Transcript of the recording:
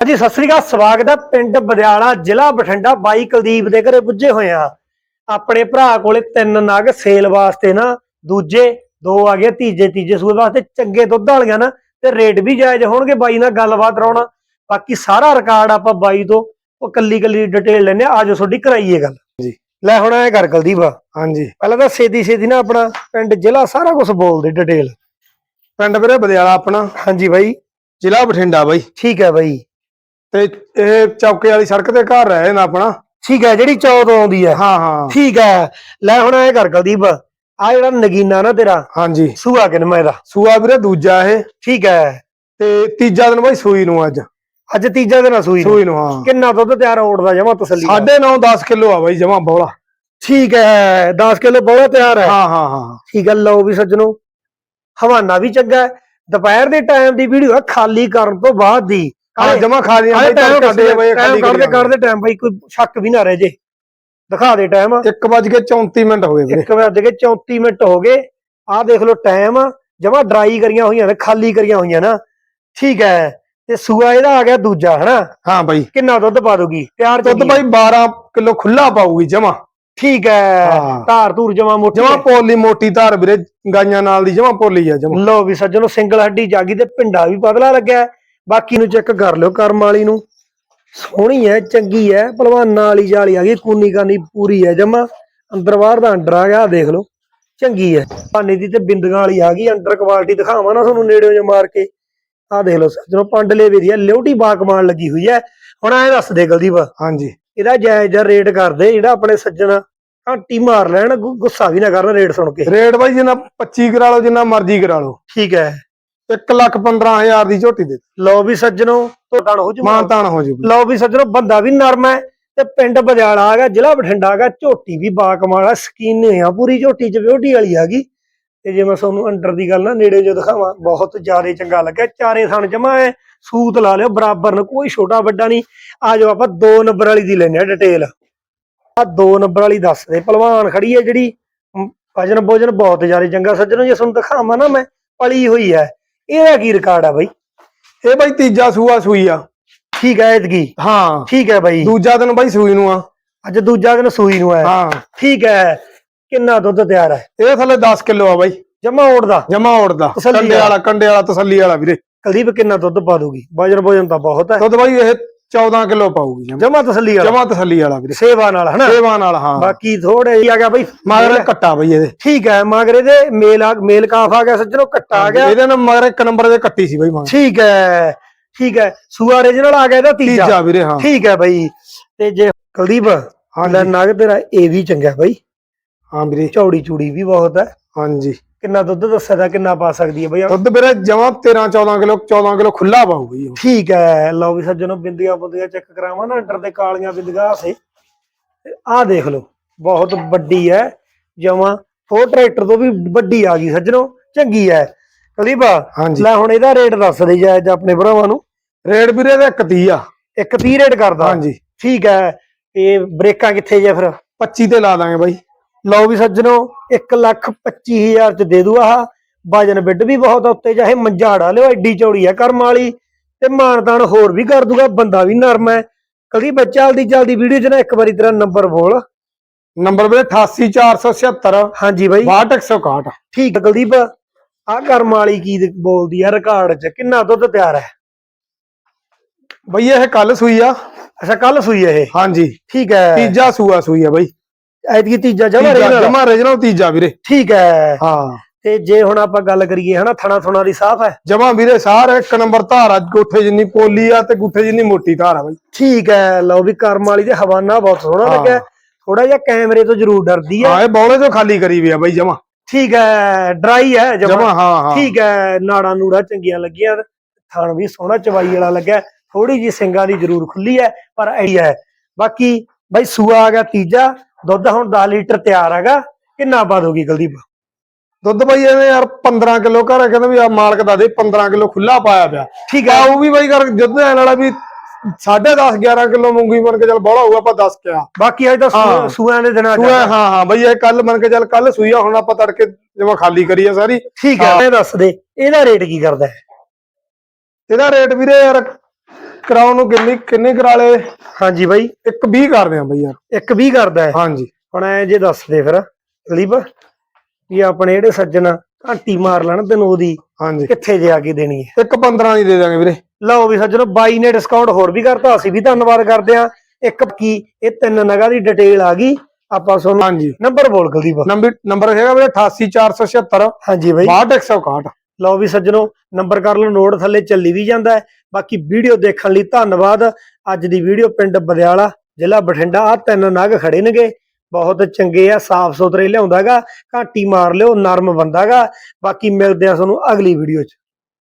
ਹਾਂਜੀ ਸਤਿ ਸ੍ਰੀ ਅਕਾਲ ਸਵਾਗਤ ਹੈ ਪਿੰਡ ਬਦਿਆਲਾ ਜ਼ਿਲ੍ਹਾ ਬਠਿੰਡਾ। ਬਾਈ ਕੁਲਦੀਪ ਦੇ ਘਰੇ ਪੁੱਜੇ ਹੋਏ ਆ। ਆਪਣੇ ਭਰਾ ਕੋਲੇ ਤਿੰਨ ਨਗ ਸੇਲ ਵਾਸਤੇ ਨਾ ਦੂਜੇ ਦੋ ਆ ਗਏ ਤੀਜੇ ਤੀਜੇ ਸੂਏ ਵਾਸਤੇ ਚੰਗੇ ਦੁੱਧ ਵਾਲੀਆਂ ਨਾ ਤੇ ਰੇਟ ਵੀ ਜਾਇਜ਼ ਹੋਣਗੇ ਬਾਈ ਨਾਲ ਗੱਲਬਾਤ ਕਰਾਉਣਾ ਬਾਕੀ ਸਾਰਾ ਰਿਕਾਰਡ ਆਪਾਂ ਬਾਈ ਤੋਂ ਉਹ ਕੱਲੀ ਕੱਲੀ ਡਿਟੇਲ ਲੈਣੇ ਆ ਆਜੋ ਤੁਹਾਡੀ ਕਰਾਈਏ ਗੱਲ। ਜੀ। ਲੈ ਹੁਣ ਐ ਕਰ ਕੁਲਦੀਪ। ਹਾਂਜੀ। ਪਹਿਲਾਂ ਤਾਂ ਛੇਤੀ ਛੇਤੀ ਨਾ ਆਪਣਾ ਪਿੰਡ ਜ਼ਿਲ੍ਹਾ ਸਾਰਾ ਕੁਝ ਬੋਲ ਦੇ ਡਿਟੇਲ। ਪਿੰਡ ਵੀਰੇ ਬਦਿਆਲਾ ਆਪਣਾ। ਹਾਂਜੀ ਬਾਈ। ਜ਼ਿਲ੍ਹਾ ਬਠਿੰਡਾ ਬਾਈ। ਠੀਕ ਹੈ ਬਾਈ। ਤੇ ਇਹ ਚੌਕੇ ਵਾਲੀ ਸੜਕ ਤੇ ਘਰ ਰਹੇ ਨਾ ਆਪਣਾ। ਠੀਕ ਹੈ ਜਿਹੜੀ ਚੌ ਤੋਂ ਆਉਂਦੀ ਹੈ। ਹਾਂ ਹਾਂ। ਠੀਕ ਹੈ। ਲੈ ਹੁਣ ਐ ਕਰ ਕੁਲਦੀਪ ਆ ਜਿਹੜਾ ਨਗੀਨਾ ਨਾ ਤੇਰਾ ਹਾਂਜੀ। ਸੂਆ ਕਿਨਮਾ ਇਹਦਾ? ਸੂਆ ਵੀਰੇ ਦੂਜਾ ਇਹ। ਠੀਕ ਹੈ। ਤੇ ਤੀਜਾ ਦਿਨ ਬਾਈ ਸੂਈ ਨੂੰ ਅੱਜ। ਅੱਜ ਤੀਜਾ ਦਿਨ ਆ ਸੂਈ। ਸੂਈ ਨੂੰ ਹਾਂ। ਕਿੰਨਾ ਦੁੱਧ ਤਿਆਰ ਓੜਦਾ ਜਮਾ ਤਸੱਲੀ ਨਾਲ। ਸਾਢੇ 9 10 ਕਿਲੋ ਆ ਬਾਈ ਜਮਾ ਬੋਲਾ ਠੀਕ ਹੈ 10 ਕਿਲੋ ਬੋਲਾ ਤਿਆਰ ਹੈ। ਹਾਂ ਹਾਂ ਹਾਂ। ਠੀਕ ਹੈ ਲਓ ਵੀ ਸੱਜਣੋ ਹਵਾਨਾ ਵੀ ਚੰਗਾ ਦੁਪਹਿਰ ਦੇ ਟਾਈਮ ਦੀ ਵੀਡੀਓ ਆ ਖਾਲੀ ਕਰਨ ਤੋਂ ਬਾਅਦ ਦੀ। ਹਾਂ ਜਮਾ ਖਾ ਲੀਆਂ ਬਾਈ ਟਾਈਮ ਕੱਢਦੇ ਖਾਲੀ ਕੱਢਦੇ ਕੱਢਦੇ ਟਾਈਮ ਬਾਈ ਕੋਈ ਸ਼ੱਕ ਵੀ ਨਾ ਰਹਿ ਜੇ। ਦਿਖਾ ਦੇ ਟਾਈਮ 1 ਵਜ ਕੇ 34 ਮਿੰਟ ਹੋ ਗਏ ਵੀਰੇ। 1 ਵਜੇ ਕੇ 34 ਮਿੰਟ ਹੋ ਗਏ। ਆਹ ਦੇਖ ਲਓ ਟਾਈਮ ਜਮਾ ਡਰਾਈ ਕਰੀਆਂ ਹੋਈਆਂ ਨੇ ਖਾਲੀ ਕਰੀਆਂ ਹੋਈਆਂ ਨਾ। ਠੀਕ ਹੈ ਤੇ ਸੂਆ ਇਹਦਾ ਆ ਗਿਆ ਦੂਜਾ ਹਨਾ? ਹਾਂ ਬਾਈ। ਕਿੰਨਾ ਦੁੱਧ ਪਾ ਦੂਗੀ ਤਿਆਰ ਦੁੱਧ ਬਾਈ 12 ਕਿਲੋ ਖੁੱਲਾ ਪਾਊਗੀ ਜਮਾ। ਠੀਕ ਹੈ। ਧਾਰ ਧੂਰ ਜਮਾ ਮੋਟੀ ਜਮਾ ਪੋਲੀ ਮੋਟੀ ਧਾਰ ਵੀਰੇ ਗਾਈਆਂ ਨਾਲ ਦੀ ਜਮਾ ਪੋਲੀ ਆ ਜਮਾ। ਲੋ ਵੀ ਸੱਜਣੋ ਸਿੰਗਲ ਹੱਡੀ ਜਾਗੀ ਤੇ ਪਿੰਡਾ ਵੀ ਪਤਲਾ ਲੱਗਿਆ। ਬਾਕੀ ਨੂੰ ਚੈੱਕ ਕਰ ਲਿਓ ਕਰਮ ਵਾਲੀ ਨੂੰ। ਸੋਹਣੀ ਹੈ ਚੰਗੀ ਹੈ ਪਹਿਲਵਾਨਾਂ ਵਾਲੀ ਜਾਲੀ ਆ ਗਈ ਕੂਨੀ ਕਾਨੀ ਪੂਰੀ ਹੈ ਜਮਾ। ਅੰਦਰ ਬਾਹਰ ਦਾ ਅੰਡਰ ਆ ਗਿਆ ਦੇਖ ਲਓ ਚੰਗੀ ਹੈ ਪਾਣੀ ਦੀ ਤੇ ਬਿੰਦੀਆਂ ਵਾਲੀ ਆ ਗਈ ਅੰਡਰ ਕੁਆਲਿਟੀ ਦਿਖਾਵਾਂ ਨਾ ਤੁਹਾਨੂੰ ਨੇੜਿਓਂ ਜਿਹਾ ਮਾਰ ਕੇ। ਆਹ ਦੇਖ ਲਓ ਸੱਜਣੋ ਪੰਡਲੇ ਵੀ ਦੀ ਹੈ ਲਿਉਟੀ ਬਾਕਮਾਨ ਲੱਗੀ ਹੋਈ ਹੈ ਹੁਣ ਐ ਦੱਸ ਦੇ ਗਲਦੀਪ ਹਾਂਜੀ। ਇਹਦਾ ਜਾਇਜ਼ ਰੇਟ ਕਰਦੇ ਜਿਹੜਾ ਆਪਣੇ ਸੱਜਣ ਘਾਟੀ ਮਾਰ ਲੈਣ ਗੁੱਸਾ ਵੀ ਨਾ ਕਰਨ ਰੇਟ ਸੁਣ ਕੇ। ਰੇਟ ਬਾਈ ਜਿੰਨਾ 25 ਕਰਾ ਲਓ ਜਿੰਨਾ ਮਰਜ਼ੀ ਕਰਾ ਲਓ। ਠੀਕ ਹੈ 1 ਲੱਖ 15000 ਦੀ ਝੋਟੀ ਦੇ ਲਓ ਵੀ ਸੱਜਣੋ ਤੁਹਾਡਾ ਹੋ ਜੂ ਮਾਨ ਤਾਨ ਹੋ ਜੂ ਲਓ ਵੀ ਸੱਜਣੋ ਬੰਦਾ ਵੀ ਨਰਮ ਹੈ ਤੇ ਪਿੰਡ ਬਜਾਲਾ ਆ ਗਿਆ ਜ਼ਿਲ੍ਹਾ ਬਠਿੰਡਾ ਆ ਗਿਆ ਝੋਟੀ ਵੀ ਬਾਕਮਾਲ ਆ ਸਕੀਨ ਆ ਪੂਰੀ ਝੋਟੀ ਚ ਵਿਉਟੀ ਵਾਲੀ ਆ ਗਈ। ਤੇ ਜੇ ਮੈਂ ਤੁਹਾਨੂੰ ਅੰਡਰ ਦੀ ਗੱਲ ਨਾ ਨੇੜੇ ਜੋ ਦਿਖਾਵਾਂ ਬਹੁਤ ਜ਼ਿਆਦਾ ਚੰਗਾ ਲੱਗਿਆ। ਚਾਰੇ ਥਣ ਜਮਾ ਹੈ ਸੂਤ ਲਾ ਲਿਓ ਬਰਾਬਰ ਨੂੰ ਕੋਈ ਛੋਟਾ ਵੱਡਾ ਨਹੀਂ। ਆ ਜਾਓ ਆਪਾਂ 2 ਨੰਬਰ ਵਾਲੀ ਦੀ ਲੈਣੇ ਆ ਡਿਟੇਲ। ਆ 2 ਨੰਬਰ ਵਾਲੀ ਦੱਸ ਦੇ ਪਹਿਲਵਾਨ ਖੜੀ ਹੈ ਜਿਹੜੀ ਮ, ਵਜਨ ਭੋਜਨ ਬਹੁਤ ਜ਼ਿਆਦਾ ਚੰਗਾ। ਸੱਜਣੋ ਜੇ ਤੁਹਾਨੂੰ ਦਿਖਾਵਾਂ ਨਾ ਮੈਂ ਪਲੀ ਹੋਈ ਹੈ। ਇਹਦਾ ਕੀ ਰਿਕਾਰਡ ਆ ਬਾਈ? ਇਹ ਬਾਈ ਤੀਜਾ ਸੂਆ ਸੂਈ ਆ। ਠੀਕ ਹੈ ਐਤਕੀ? ਹਾਂ। ਠੀਕ ਹੈ ਬਾਈ। ਦੂਜਾ ਦਿਨ ਬਾਈ ਸੂਈ ਨੂੰ ਆ। ਅੱਜ ਦੂਜਾ ਦਿਨ ਸੂਈ ਨੂੰ ਆਇਆ ਹਾਂ। ਠੀਕ ਹੈ ਕਿੰਨਾ ਦੁੱਧ ਤਿਆਰ ਹੈ ਇਹ ਥੱਲੇ 10 ਕਿਲੋ ਆ ਬਾਈ। ਜਮਾ ਓੜਦਾ ਜਮਾ ਤਸੱਲੀ ਕੰਡੇ ਵਾਲਾ। ਕੰਡੇ ਵਾਲਾ ਤਸੱਲੀ ਵਾਲਾ ਵੀਰੇ। ਕਲਦੀਪ ਕਿੰਨਾ ਦੁੱਧ ਪਾ ਦੂਗੀ? ਵਜਨ ਭੋਜਨ ਤਾਂ ਬਹੁਤ ਹੈ ਦੁੱਧ ਬਾਈ ਇਹ 14 ਕਿਲੋ ਪਾਊਗੀ ਜਮਾ। ਜਮਾ ਤਸੱਲੀ ਵਾਲਾ। ਜਮਾ ਤਸੱਲੀ ਵਾਲਾ ਵੀਰੇ। ਸੇਵਾ ਨਾਲ ਹਨਾ? ਸੇਵਾ ਨਾਲ ਹਾਂ। ਬਾਕੀ ਥੋੜੇ ਹੀ ਆ ਗਿਆ ਬਈ। ਮਗਰ ਕੱਟਾ ਬਾਈ ਇਹਦੇ। ਠੀਕ ਹੈ ਮਗਰੇ ਦੇ ਮੇਲ ਆ ਮੇਲ ਕਾਫ ਆ ਗਿਆ ਸੱਜਣੋ ਕੱਟਾ ਆ ਗਿਆ। ਇਹਦੇ ਨਾਲ ਮਗਰ ਇੱਕ ਨੰਬਰ ਦੇ ਕੱਟੀ ਸੀ ਬਾਈ ਮਗਰ। ਠੀਕ ਹੈ ਠੀਕ ਹੈ। ਸੂਆ ਰੀਜਨਲ ਆ ਗਿਆ ਇਹਦਾ ਤੀਜਾ। ਤੀਜਾ ਵੀਰੇ ਹਾਂ। ਠੀਕ ਹੈ ਬਈ। ਤੇ ਜੇ ਕੁਲਦੀਪ ਲੈ ਨਗ ਤੇਰਾ ਇਹ ਵੀ ਚੰਗਾ ਬਈ। ਹਾਂ ਵੀਰੇ। ਚੌੜੀ ਚੂੜੀ ਵੀ ਬਹੁਤ ਹੈ। ਹਾਂਜੀ। ਕਿੰਨਾ ਦੁੱਧ ਦੱਸਿਆ ਦਾ ਕਿੰਨਾ ਪਾ ਸਕਦੀ ਹੈ ਬਈ? ਦੁੱਧ ਵੀਰੇ ਜਮਾ 13 14 ਕਿਲੋ 14 ਕਿਲੋ ਖੁੱਲਾ ਪਾਊਗੀ ਉਹ। ਠੀਕ ਹੈ ਲਓ ਵੀ ਸੱਜਣੋ ਬਿੰਦੀਆਂ ਬੁੰਦੀਆਂ ਚੈੱਕ ਕਰਾਵਾਂ ਨਾ ਅੰਡਰ ਤੇ ਕਾਲੀਆਂ ਬਿੰਦੀਆਂ ਸੇ। ਆਹ ਦੇਖ ਲਓ ਬਹੁਤ ਵੱਡੀ ਹੈ ਜਮਾ ਫੋਰ ਟਰੈਕਟਰ ਤੋਂ ਵੀ ਵੱਡੀ ਆ ਗਈ ਸੱਜਣੋ ਚੰਗੀ ਹੈ। ਕਲੀਬਾ ਹਾਂਜੀ। ਲੈ ਹੁਣ ਇਹਦਾ ਰੇਟ ਦੱਸ ਦੇ ਜਾਇਜ਼ ਆਪਣੇ ਭਰਾਵਾਂ ਨੂੰ। ਰੇਟ ਵੀਰੇ ਦਾ 31 ਆ। ਇੱਕ 30 ਰੇਟ ਕਰਦਾ। ਹਾਂਜੀ। ਠੀਕ ਹੈ ਇਹ ਬ੍ਰੇਕਾਂ ਕਿੱਥੇ ਜੇ ਫਿਰ? 25 ਤੇ ਲਾ ਦਾਂਗੇ ਬਾਈ। ਲਓ ਵੀ ਸੱਜਣੋ 1 ਲੱਖ 25000 ਚ ਦੇ ਦੂ ਆਹ। ਵਜਨ ਬਿੱਡ ਵੀ ਬਹੁਤ ਆ ਉੱਤੇ ਚਾਹੇ ਮੰਜਾ ੜਾ ਲਿਓ ਐਡੀ ਚੌੜੀ ਆ ਕਰਮ ਵਾਲੀ। ਤੇ ਮਾਨਤਾਨ ਹੋਰ ਵੀ ਕਰ ਦੂਗਾ ਬੰਦਾ ਵੀ ਨਰਮ ਹੈ ਕਦੀ ਬੱਚਾ ਜਲਦੀ ਜਲਦੀ ਵੀਡੀਓ ਚ ਨਾ ਇੱਕ ਵਾਰੀ ਤੇਰਾ ਨੰਬਰ ਬੋਲ। ਨੰਬਰ ਵੀਰੇ 88477 ਹਾਂਜੀ ਬਾਈ। 6161 ਠੀਕ ਹੈ ਕੁਲਦੀਪ। ਆ ਕਰਮ ਵਾਲੀ ਕੀ ਬੋਲਦੀ ਆ ਰਿਕਾਰਡ ਚ। ਕਿੰਨਾ ਦੁੱਧ ਤਿਆਰ ਹੈ ਬਈ ਇਹ ਕੱਲ ਸੂਈ ਆ। ਅੱਛਾ ਕੱਲ ਸੂਈ ਇਹ? ਹਾਂਜੀ। ਠੀਕ ਹੈ ਤੀਜਾ ਸੂਆ ਸੂਈ ਆ ਬਾਈ। ਐਤਕੀ ਤੀਜਾ ਜਮਾ ਤੀਜਾ ਰਹਿ ਜਮਾ origignal ਤੀਜਾ ਵੀਰੇ। ਠੀਕ ਹੈ ਹਾਂ। ਤੇ ਜੇ ਹੁਣ ਆਪਾਂ ਗੱਲ ਕਰੀਏ ਹਨਾ ਥਣਾ ਥੁਣਾ ਦੀ ਸਾਫ਼ ਹੈ ਜਮਾ ਵੀਰੇ ਸਾਰ ਇੱਕ ਨੰਬਰ ਧਾਰ ਆ ਗੋਠੇ ਜਿੰਨੀ ਪੋਲੀ ਆ ਤੇ ਗੁੱਠੇ ਜਿੰਨੀ ਮੋਟੀ ਧਾਰ ਆ ਬਾਈ। ਠੀਕ ਹੈ ਲਓ ਵੀ ਕਰਮ ਵਾਲੀ ਦੇ ਹਵਾਨਾ ਬਹੁਤ ਸੋਹਣਾ। ਲੱਗਿਆ। ਥੋੜਾ ਜਿਹਾ ਕੈਮਰੇ ਤੋਂ ਜ਼ਰੂਰ ਡਰਦੀ ਹੈ ਹਾਂ ਇਹ ਬੌਲੇ ਤੋਂ ਖਾਲੀ ਕਰੀ ਵੀ ਆ ਬਾਈ ਜਮਾ। ਠੀਕ ਹੈ ਡਰਾਈ ਹੈ ਜਮਾ। ਹਾਂ ਹਾਂ। ਠੀਕ ਹੈ ਨਾੜਾ ਨੂੜਾ ਚੰਗੀਆਂ ਲੱਗੀਆਂ ਥਣ ਵੀ ਸੋਹਣਾ ਚਵਾਈ ਵਾਲਾ ਲੱਗਿਆ। ਥੋੜੀ ਜੀ ਸਿੰਗਾਂ ਦੀ ਜ਼ਰੂਰ ਖੁੱਲੀ ਹੈ ਪਰ ਆਈਡੀਆ ਹੈ ਬਾਕੀ ਬਾਈ ਸੂਆ ਆ ਗਿਆ ਤੀਜਾ। ਦੁੱਧ ਹੁਣ 10 ਲੀਟਰ ਤਿਆਰ ਹੈਗਾ ਕਿੰਨਾ ਪਾ ਦੋਗੀ ਕੁਲਦੀਪ? ਦੁੱਧ ਬਾਈ ਇਹਨੇ ਯਾਰ 15 ਕਿਲੋ ਘਰ ਕਹਿੰਦਾ ਵੀ ਆ ਮਾਲਕ ਦਾ ਦੇ 15 ਕਿਲੋ ਖੁੱਲਾ ਪਾਇਆ ਪਿਆ। ਠੀਕ ਹੈ। ਆਉ ਵੀ ਬਾਈ ਕਰ ਜੁੱਧ ਐ ਵਾਲਾ ਵੀ 10.5 11 ਕਿਲੋ ਮੂੰਗੀ ਬਣ ਕੇ ਚੱਲ ਬੋਲਾ ਹੋਊਗਾ ਆਪਾਂ 10 ਕਿਆ। ਬਾਕੀ ਅੱਜ ਤਾਂ। ਸੂਆ- ਦੇ ਦਿਨਾਂ ਸੂਆ ਹਾਂ ਹਾਂ ਬਾਈ ਇਹ ਕੱਲ ਬਣ ਕੇ ਚੱਲ ਕੱਲ ਸੂਈ ਆ ਹੁਣ ਆਪਾਂ ਤੜਕੇ ਜਮਾ ਖਾਲੀ ਕਰੀ ਆ ਸਾਰੀ। ਠੀਕ ਹੈ ਹਾਂ। ਇਹ ਦੱਸ ਦੇ ਇਹਦਾ ਰੇਟ ਕੀ ਕਰਦਾ ਹੈ? ਇਹਦਾ ਰੇਟ ਵੀਰੇ ਯਾਰ ਕਰਾਉਣ ਨੂੰ ਕਿੰਨੀ ਕਿੰਨੇ ਕਰਾ ਲਏ? ਹਾਂਜੀ ਬਾਈ। ਇੱਕ 20 ਕਰਦੇ ਆ ਬਈ ਯਾਰ। ਇੱਕ ਵੀ ਕਰਦਾ ਹੈ। ਹਾਂਜੀ। ਹੁਣ ਐ ਜੇ ਦੱਸ ਦੇ ਫਿਰ ਦਲੀਪ ਵੀ ਆਪਣੇ ਜਿਹੜੇ ਸੱਜਣ ਘੰਟੀ ਮਾਰ ਲੈਣ ਤੈਨੂੰ ਉਹਦੀ ਹਾਂਜੀ। ਕਿੱਥੇ ਜੇ ਆ ਕੇ ਦੇਣੀ ਹੈ? ਇੱਕ 15 ਦੀ ਦੇ ਦਾਂਗੇ ਵੀਰੇ। ਲਓ ਵੀ ਸੱਜਣੋ ਬਾਈ ਨੇ ਡਿਸਕਾਊਂਟ ਹੋਰ ਵੀ ਕਰਤਾ ਅਸੀਂ ਵੀ ਧੰਨਵਾਦ ਕਰਦੇ ਆ ਇੱਕ ਕੀ ਇਹ ਤਿੰਨ ਨਗਾਂ ਦੀ ਡਿਟੇਲ ਆ ਗਈ। ਆਪਾਂ ਤੁਹਾਨੂੰ ਹਾਂਜੀ। ਨੰਬਰ ਬੋਲ ਕੁਲਦੀਪ ਨੰਬਰ ਨੰਬਰ ਹੈਗਾ ਵੀਰੇ 88476 ਹਾਂਜੀ ਬਾਈ। 62161 ਲਓ ਵੀ ਸੱਜਣੋ ਨੰਬਰ ਕਰ ਲਓ, ਨੋਟ ਥੱਲੇ ਚੱਲੀ ਵੀ ਜਾਂਦਾ ਹੈ। ਬਾਕੀ ਵੀਡੀਓ ਦੇਖਣ ਲਈ ਧੰਨਵਾਦ। ਅੱਜ ਦੀ ਵੀਡੀਓ ਪਿੰਡ ਬਦਿਆਲਾ, ਜ਼ਿਲ੍ਹਾ ਬਠਿੰਡਾ ਆ ਤਿੰਨ ਨਗ ਖੜੇ ਨੇਗੇ। ਬਹੁਤ ਚੰਗੇ ਆ ਸਾਫ਼ ਸੁਥਰੇ ਲਿਆਉਂਦਾਗਾ ਘਾਟੀ ਮਾਰ ਲਿਓ, ਨਰਮ ਬੰਦਾਗਾ ਬਾਕੀ ਮਿਲਦੇ ਆ ਤੁਹਾਨੂੰ ਅਗਲੀ ਵੀਡੀਓ 'ਚ।